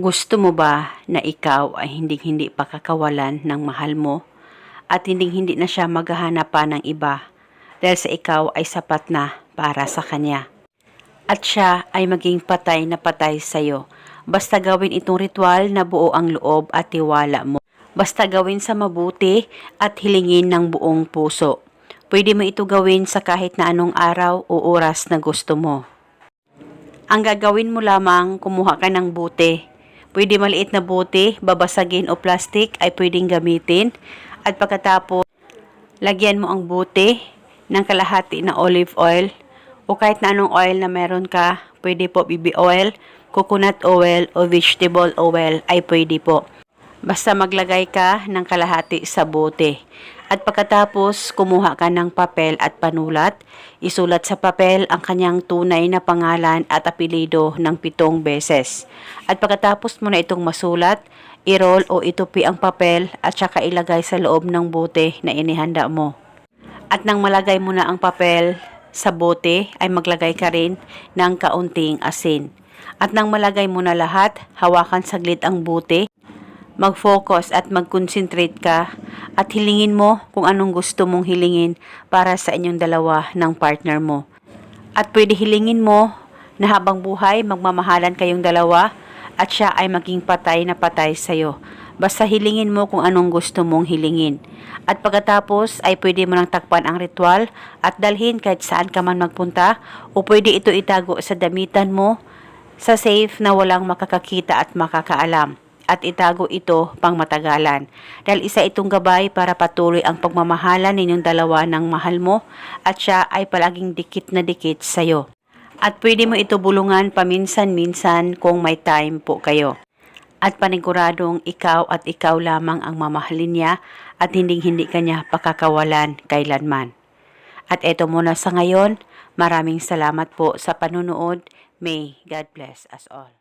Gusto mo ba na ikaw ay hindi-hindi pakakawalan ng mahal mo at hindi-hindi na siya maghahanap pa ng iba dahil sa ikaw ay sapat na para sa kanya? At siya ay maging patay na patay sa'yo. Basta gawin itong ritual na buo ang loob at tiwala mo. Basta gawin sa mabuti at hilingin ng buong puso. Pwede mo ito gawin sa kahit na anong araw o oras na gusto mo. Ang gagawin mo lamang, kumuha ka ng buti. Pwede maliit na buti, babasagin o plastic ay pwedeng gamitin. At pagkatapos, lagyan mo ang buti ng kalahati na olive oil o kahit na anong oil na meron ka. Pwede po BB oil, coconut oil o vegetable oil ay pwede po. Basta maglagay ka ng kalahati sa bote. At pagkatapos, kumuha ka ng papel at panulat. Isulat sa papel ang kanyang tunay na pangalan at apelido ng pitong beses. At pagkatapos mo na itong masulat, i-roll o itupi ang papel at saka ilagay sa loob ng bote na inihanda mo. At nang malagay mo na ang papel sa bote, ay maglagay ka rin ng kaunting asin. At nang malagay mo na lahat, hawakan saglit ang bote mag-focus at mag-concentrate ka at hilingin mo kung anong gusto mong hilingin para sa inyong dalawa ng partner mo. At pwede hilingin mo na habang buhay magmamahalan kayong dalawa at siya ay maging patay na patay sa'yo. Basta hilingin mo kung anong gusto mong hilingin. At pagkatapos ay pwede mo nang takpan ang ritual at dalhin kahit saan ka man magpunta o pwede ito itago sa damitan mo sa safe na walang makakakita at makakaalam at itago ito pang matagalan. Dahil isa itong gabay para patuloy ang pagmamahalan ninyong dalawa ng mahal mo at siya ay palaging dikit na dikit sa'yo. At pwede mo ito bulungan paminsan-minsan kung may time po kayo. At paniguradong ikaw at ikaw lamang ang mamahalin niya at hindi-hindi kanya pakakawalan kailanman. At eto muna sa ngayon, maraming salamat po sa panunood. May God bless us all.